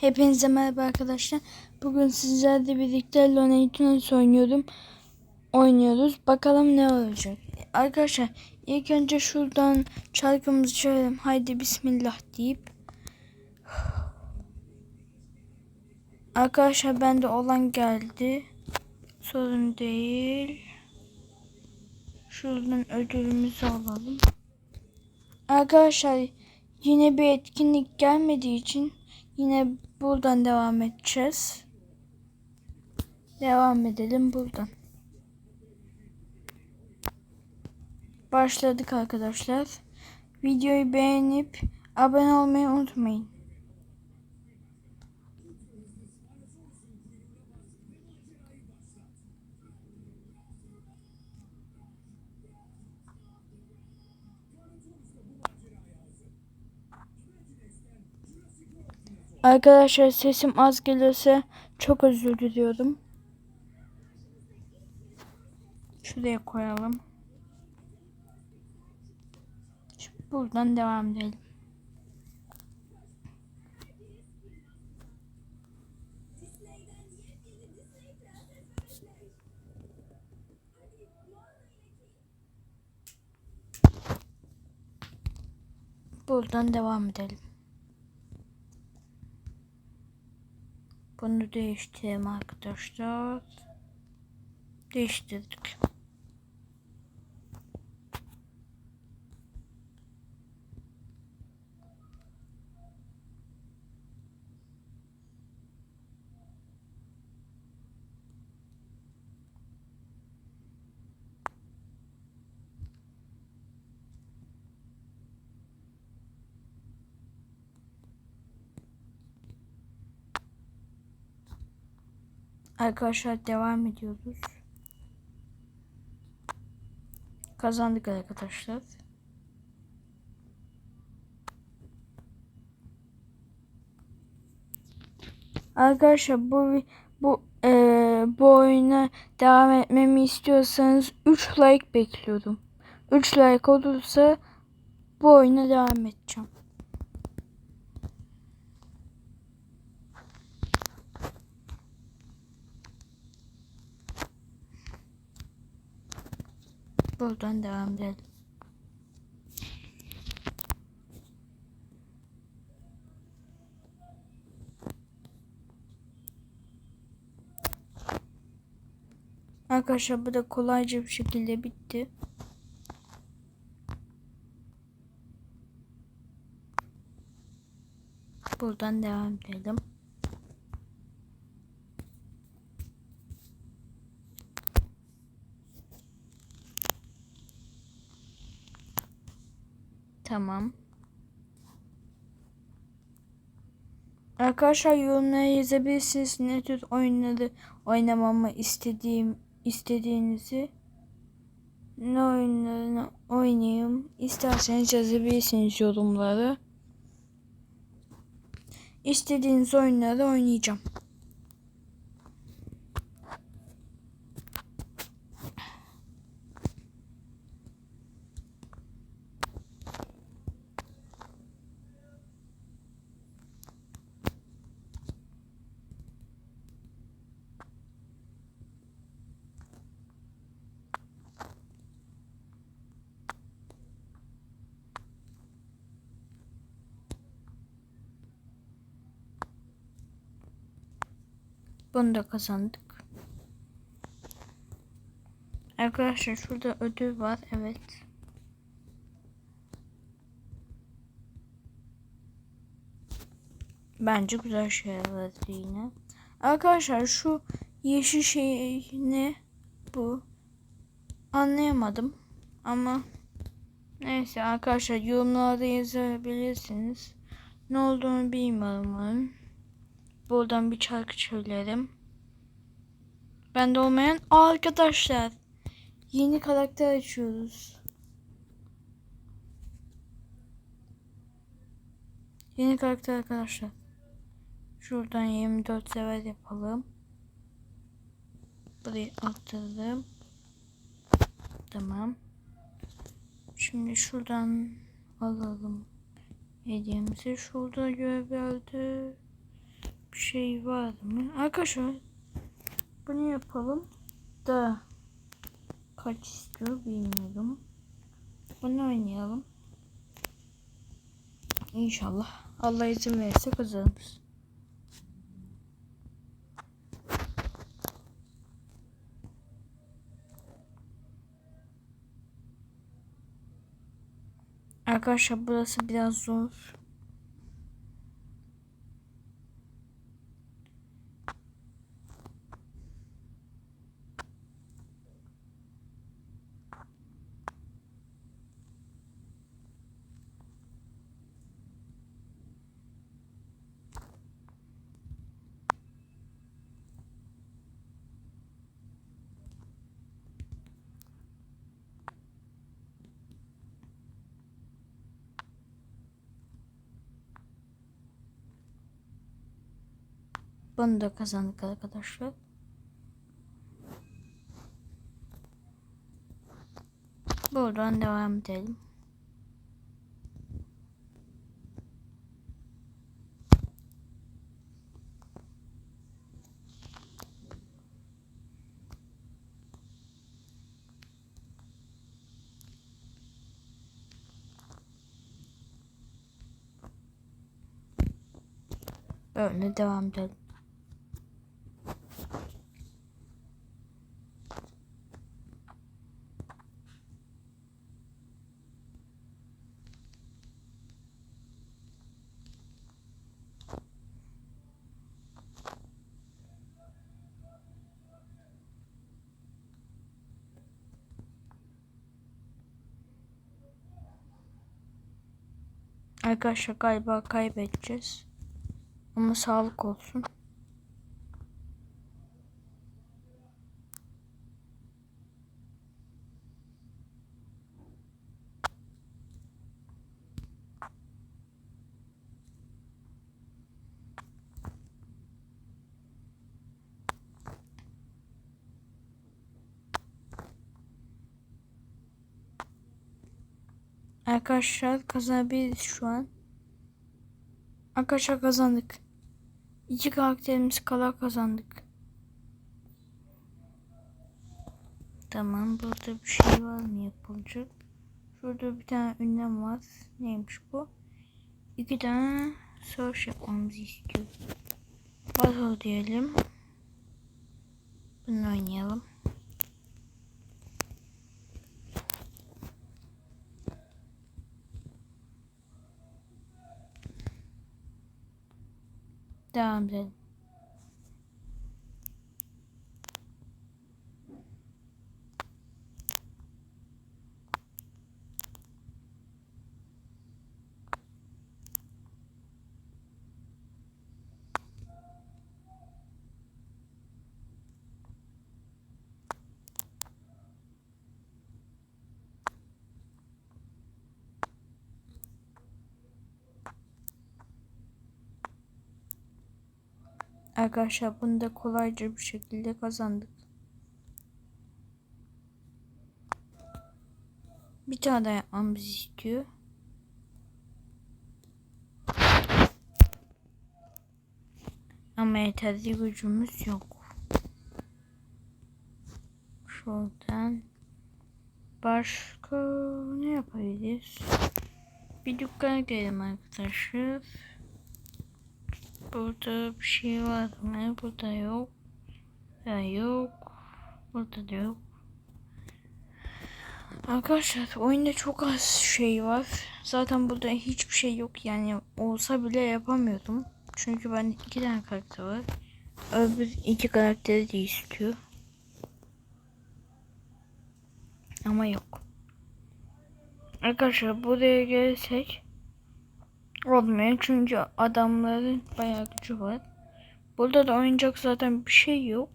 Hepinize merhaba arkadaşlar. Bugün sizlerle birlikte Lonely Tunes oynuyorum. Oynuyoruz. Bakalım ne olacak. Arkadaşlar ilk önce şuradan şarkımızı çalalım. Haydi bismillah deyip. Arkadaşlar bende olan geldi. Sorun değil. Şuradan ödülümüzü alalım. Arkadaşlar yine bir etkinlik gelmediği için yine buradan devam edeceğiz. Devam edelim buradan. Başladık arkadaşlar. Videoyu beğenip abone olmayı unutmayın. Arkadaşlar sesim az gelirse çok özür diliyorum. Şuraya koyalım. Şimdi buradan devam edelim. Buradan devam edelim. Bunu değiştirelim arkadaşlar. Değiştirdik. Arkadaşlar devam ediyoruz. Kazandık arkadaşlar. Arkadaşlar bu bu e, bu oyuna devam etmemi istiyorsanız 3 like bekliyorum. 3 like olursa bu oyuna devam edeceğim. Buradan devam edelim. Arkadaşlar bu da kolayca bir şekilde bitti. Buradan devam edelim. Tamam. Arkadaşlar yorumlara yazabilirsiniz ne tür oyunları oynamamı istediğim istediğinizi ne oyunlarını oynayayım isterseniz yazabilirsiniz yorumlara. İstediğiniz oyunları oynayacağım. Bunu da kazandık. Arkadaşlar şurada ödül var. Evet. Bence güzel şeyler yine. Arkadaşlar şu yeşil şey ne? Bu. Anlayamadım. Ama neyse arkadaşlar yorumlarda yazabilirsiniz. Ne olduğunu bilmiyorum. Buradan bir şarkı söylerim. Bende olmayan arkadaşlar. Yeni karakter açıyoruz. Yeni karakter arkadaşlar. Şuradan 24 sever yapalım. Burayı attırdım. Tamam. Şimdi şuradan alalım. Hediyemizi şurada görev verdi. Bir şey var mı? Arkadaşlar bunu yapalım da kaç istiyor bilmiyorum. Bunu oynayalım. İnşallah Allah izin verirse kazanırız. Arkadaşlar burası biraz zor. Bunu da kazandık arkadaşlar. Buradan devam edelim. Böyle devam edelim. Arkadaşlar galiba kaybedeceğiz. Ama sağlık olsun. Arkadaşlar kazanabiliriz şu an. Arkadaşlar kazandık. İki karakterimiz kala kazandık. Tamam burada bir şey var mı yapılacak? Şurada bir tane ünlem var. Neymiş bu? İki tane search yapmamızı istiyor. Battle diyelim. Bunu oynayalım. Devam edelim. Arkadaşlar bunu da kolayca bir şekilde kazandık. Bir tane daha yapmamızı istiyor. Ama yeterli gücümüz yok. Şuradan başka ne yapabiliriz? Bir dükkana gidelim arkadaşlar. Burada bir şey var mı? Burada yok. Ya yok. Burada da yok. Arkadaşlar oyunda çok az şey var. Zaten burada hiçbir şey yok. Yani olsa bile yapamıyordum. Çünkü ben iki tane karakter var. Öbür iki karakteri de istiyor. Ama yok. Arkadaşlar buraya gelsek olmuyor çünkü adamların bayağı gücü var. Burada da oyuncak zaten bir şey yok.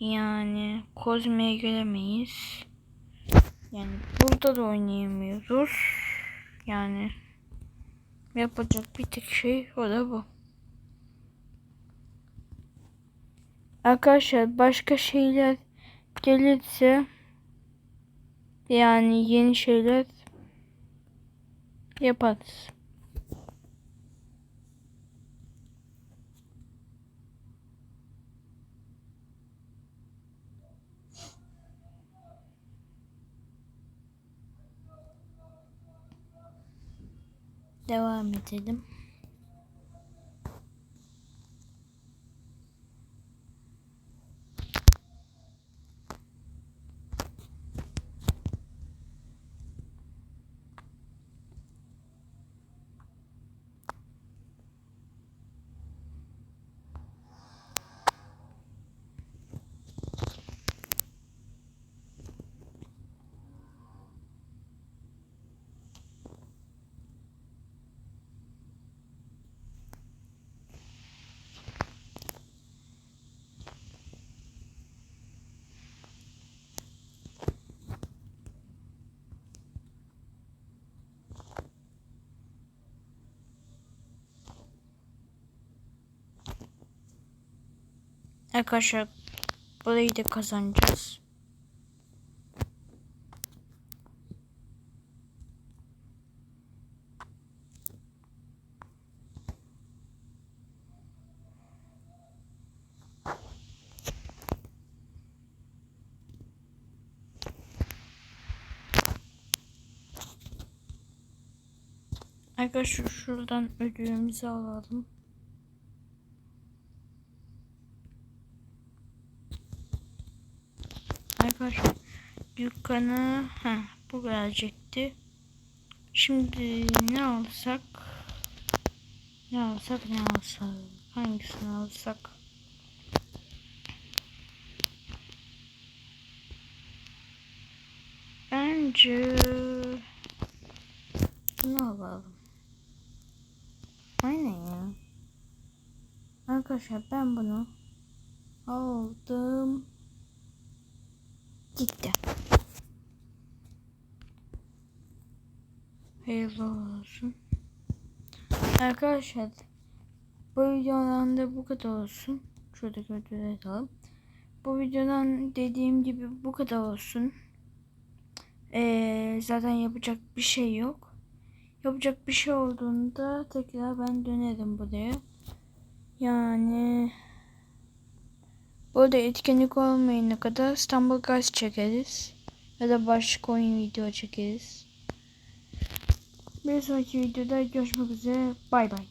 Yani Kozme'ye göremeyiz. Yani burada da oynayamıyoruz. Yani yapacak bir tek şey o da bu. Arkadaşlar başka şeyler gelirse yani yeni şeyler yaparız. Devam edelim. Arkadaşlar burayı da kazanacağız. Arkadaşlar şuradan ödülümüzü alalım. Arkadaşlar dükkanı ha bu gelecekti. Şimdi ne alsak? Ne alsak ne alsak? Hangisini alsak? Bence bunu alalım. Aynen ya. Arkadaşlar ben bunu aldım. Gitti. Hayırlı olsun. Arkadaşlar bu videodan da bu kadar olsun. Şurada gördüğünüz. Bu videodan dediğim gibi bu kadar olsun. Ee, zaten yapacak bir şey yok. Yapacak bir şey olduğunda tekrar ben dönerim buraya. Yani Burada etkinlik olmayana kadar İstanbul Gaz çekeriz. Ya da başka oyun video çekeriz. Bir sonraki videoda görüşmek üzere. Bay bay.